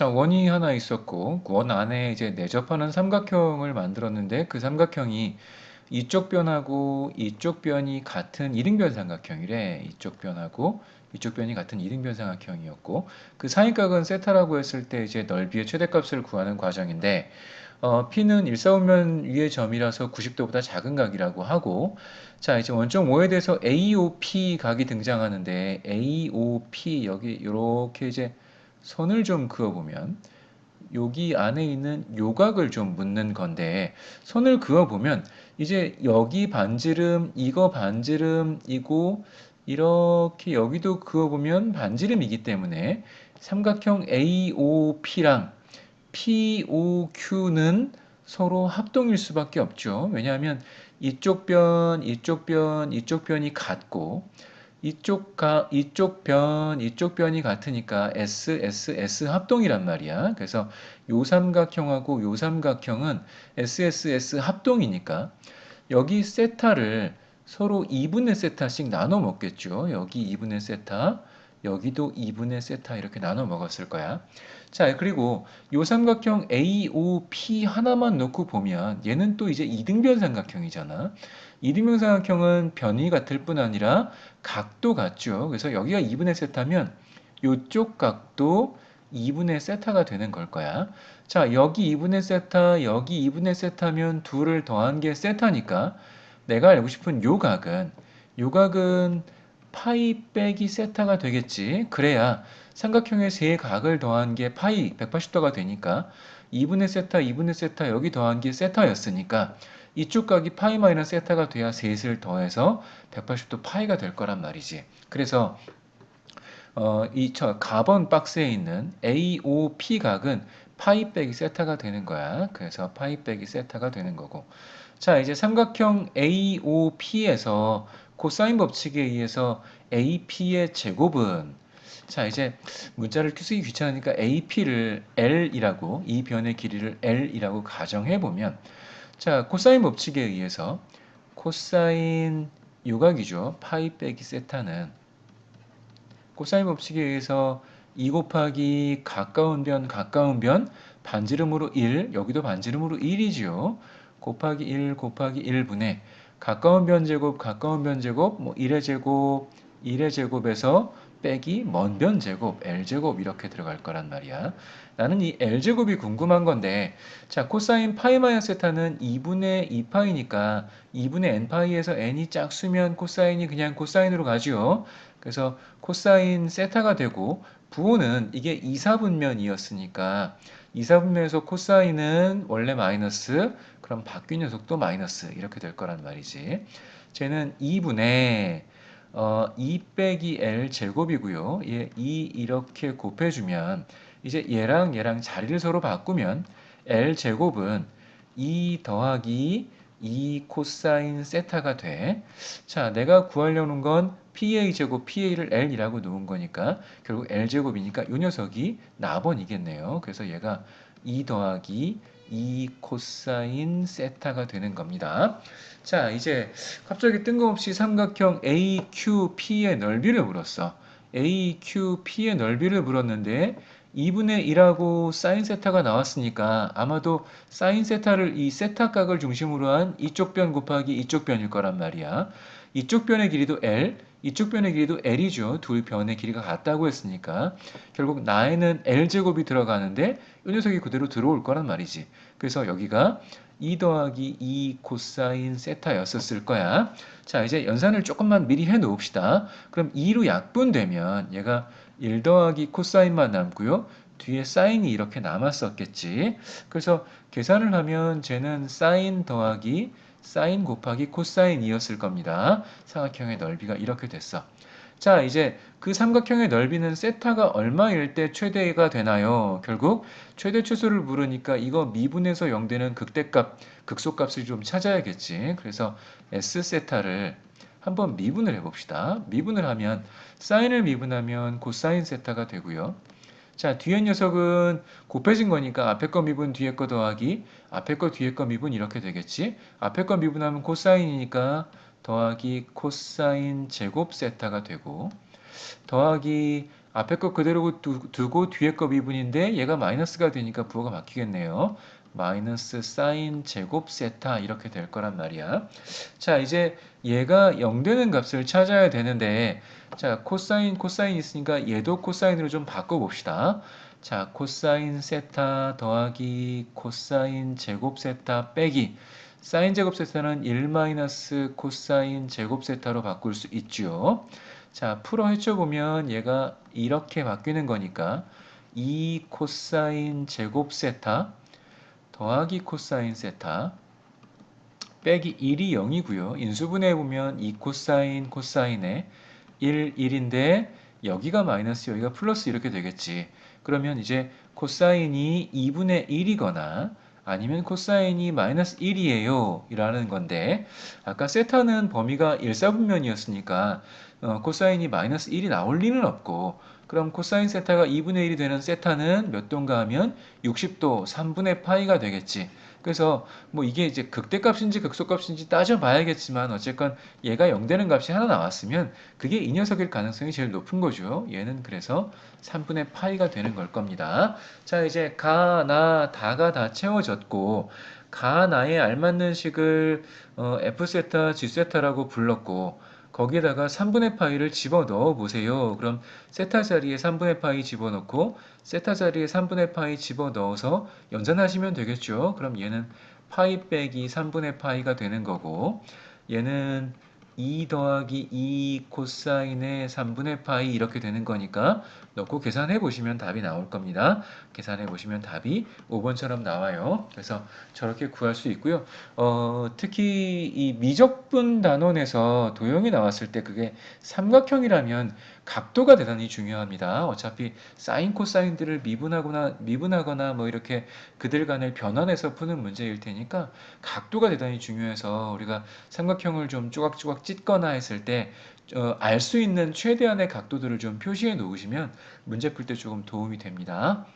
자, 원이 하나 있었고, 원 안에 이제 내접하는 삼각형을 만들었는데, 그 삼각형이 이쪽 변하고 이쪽 변이 같은 이등변 삼각형이래. 이쪽 변하고 이쪽 변이 같은 이등변 삼각형이었고, 그 사이각은 세타라고 했을 때 이제 넓이의 최대값을 구하는 과정인데, 어, P는 일사분면 위의 점이라서 90도보다 작은 각이라고 하고, 자, 이제 원점 5에 대해서 AOP 각이 등장하는데, AOP 여기 이렇게 이제 선을 좀 그어보면 여기 안에 있는 요각을 좀 묻는 건데 선을 그어보면 이제 여기 반지름 이거 반지름이고 이렇게 여기도 그어보면 반지름이기 때문에 삼각형 AOP랑 POQ는 서로 합동일 수밖에 없죠. 왜냐하면 이쪽 변, 이쪽 변, 이쪽 변이 같고 이쪽 가 이쪽 변 이쪽 변이 같으니까 S S S 합동이란 말이야. 그래서 요 삼각형하고 요 삼각형은 S S S 합동이니까 여기 세타를 서로 2분의 세타씩 나눠 먹겠죠. 여기 2분의 세타, 여기도 2분의 세타 이렇게 나눠 먹었을 거야. 자, 그리고 요 삼각형 AOP 하나만 놓고 보면 얘는 또 이제 이등변 삼각형이잖아. 이등변 삼각형은 변이 같을 뿐 아니라 각도 같죠. 그래서 여기가 2분의 세타면 요쪽 각도 2분의 세타가 되는 걸 거야. 자, 여기 2분의 세타, 여기 2분의 세타면 둘을 더한 게 세타니까 내가 알고 싶은 요 각은 요 각은 파이 빼기 세타가 되겠지. 그래야 삼각형의 세 각을 더한 게 파이 180도가 되니까 2분의 세타, 2분의 세타 여기 더한 게 세타였으니까 이쪽 각이 파이 마이너스 세타가 돼야 셋을 더해서 180도 파이가 될 거란 말이지. 그래서 어, 이저 가번 박스에 있는 AOP 각은 파이 빼기 세타가 되는 거야. 그래서 파이 빼기 세타가 되는 거고. 자, 이제 삼각형 AOP에서 코사인 법칙에 의해서 AP의 제곱은 자, 이제 문자를 쓰기 귀찮으니까 AP를 L이라고 이 변의 길이를 L이라고 가정해 보면 자, 코사인 법칙에 의해서 코사인 요각이죠. 파이 빼기 세타는 코사인 법칙에 의해서 2 곱하기 가까운 변 가까운 변 반지름으로 1 여기도 반지름으로 1이지요. 곱하기 1 곱하기 1분의 가까운 변제곱 가까운 변제곱 뭐 1의 제곱 1의 제곱에서 빼기 먼 변제곱 L제곱 이렇게 들어갈 거란 말이야. 나는 이 L제곱이 궁금한 건데 자 코사인 파이 마이너스 세타는 2분의 2파이니까 2분의 n파이에서 n이 짝수면 코사인이 그냥 코사인으로 가죠. 그래서 코사인 세타가 되고 부호는 이게 2, 4분면이었으니까 2, 4분면에서 코사인은 원래 마이너스 그럼 바뀐 녀석도 마이너스 이렇게 될 거란 말이지. 쟤는 2분의 어, 2 빼기 L 제곱이고요. 얘 2 이렇게 곱해주면 이제 얘랑 얘랑 자리를 서로 바꾸면 L 제곱은 2 더하기 2 코사인 세타가 돼. 자, 내가 구하려는 건 PA 제곱 PA를 L이라고 놓은 거니까 결국 L 제곱이니까 이 녀석이 나번이겠네요. 그래서 얘가 2 더하기 2 코사인 세타가 되는 겁니다. 자, 이제 갑자기 뜬금없이 삼각형 AQP의 넓이를 물었어. AQP의 넓이를 물었는데 2분의 1하고 사인 세타가 나왔으니까 아마도 사인 세타를 이 세타 각을 중심으로 한 이쪽 변 곱하기 이쪽 변일 거란 말이야. 이쪽 변의 길이도 L, 이쪽 변의 길이도 L이죠. 둘 변의 길이가 같다고 했으니까 결국 나에는 L제곱이 들어가는데 이 녀석이 그대로 들어올 거란 말이지. 그래서 여기가 2 더하기 2 코사인 세타였었을 거야. 자, 이제 연산을 조금만 미리 해 놓읍시다. 그럼 2로 약분되면 얘가 1 더하기 코사인만 남고요. 뒤에 사인이 이렇게 남았었겠지. 그래서 계산을 하면 쟤는 사인 더하기 사인 곱하기 코사인이었을 겁니다. 삼각형의 넓이가 이렇게 됐어. 자, 이제 그 삼각형의 넓이는 세타가 얼마일 때 최대가 되나요? 결국 최대 최소를 물으니까 이거 미분에서 0되는 극대값, 극소값을 좀 찾아야겠지. 그래서 S 세타를 한번 미분을 해봅시다. 미분을 하면 사인을 미분하면 코사인 세타가 되고요. 자, 뒤에 녀석은 곱해진 거니까 앞에 거 미분 뒤에 거 더하기 앞에 거 뒤에 거 미분 이렇게 되겠지. 앞에 거 미분하면 코사인이니까 더하기 코사인 제곱 세타가 되고 더하기 앞에 거 그대로 두- 두고 뒤에 거 미분인데 얘가 마이너스가 되니까 부호가 바뀌겠네요. 마이너스 사인 제곱 세타 이렇게 될 거란 말이야. 자, 이제 얘가 0 되는 값을 찾아야 되는데 자, 코사인 코사인 있으니까 얘도 코사인으로 좀 바꿔 봅시다. 자, 코사인 세타 더하기 코사인 제곱 세타 빼기 사인 제곱 세타는 1 마이너스 코사인 제곱 세타로 바꿀 수 있죠. 자, 풀어 헤쳐보면 얘가 이렇게 바뀌는 거니까 2 코사인 제곱 세타 더하기 코사인 세타 빼기 1이 0이고요. 인수분해 보면 2 코사인 코사인에 1, 1인데 여기가 마이너스 여기가 플러스 이렇게 되겠지. 그러면 이제 코사인이 2분의 1이거나 아니면 코사인이 마이너스 1이에요 이라는 건데 아까 세타는 범위가 1사분면이었으니까 어, 코사인이 마이너스 1이 나올 리는 없고 그럼 코사인 세타가 2분의 1이 되는 세타는 몇 도인가 하면 60도 3분의 파이가 되겠지. 그래서 뭐 이게 이제 극대값인지 극소값인지 따져봐야겠지만 어쨌건 얘가 0 되는 값이 하나 나왔으면 그게 이 녀석일 가능성이 제일 높은 거죠. 얘는 그래서 3분의 파이가 되는 걸 겁니다. 자 이제 가, 나, 다가 다 채워졌고 가, 나에 알맞는 식을 어, F세타, G세타라고 불렀고 거기에다가 3분의 파이를 집어 넣어 보세요. 그럼 세타 자리에 3분의 파이 집어넣고 세타 자리에 3분의 파이 집어 넣어서 연산하시면 되겠죠. 그럼 얘는 파이 빼기 3분의 파이가 되는 거고 얘는 2 더하기 2 코사인의 3분의 파이 이렇게 되는 거니까 넣고 계산해 보시면 답이 나올 겁니다. 계산해 보시면 답이 5번처럼 나와요. 그래서 저렇게 구할 수 있고요. 어, 특히 이 미적분 단원에서 도형이 나왔을 때 그게 삼각형이라면 각도가 대단히 중요합니다. 어차피 사인 코사인들을 미분하거나 미분하거나 뭐 이렇게 그들 간을 변환해서 푸는 문제일 테니까 각도가 대단히 중요해서 우리가 삼각형을 좀 조각조각 찢거나 했을 때 어, 알수 있는 최대한의 각도들을 좀 표시해 놓으시면 문제 풀 때 조금 도움이 됩니다.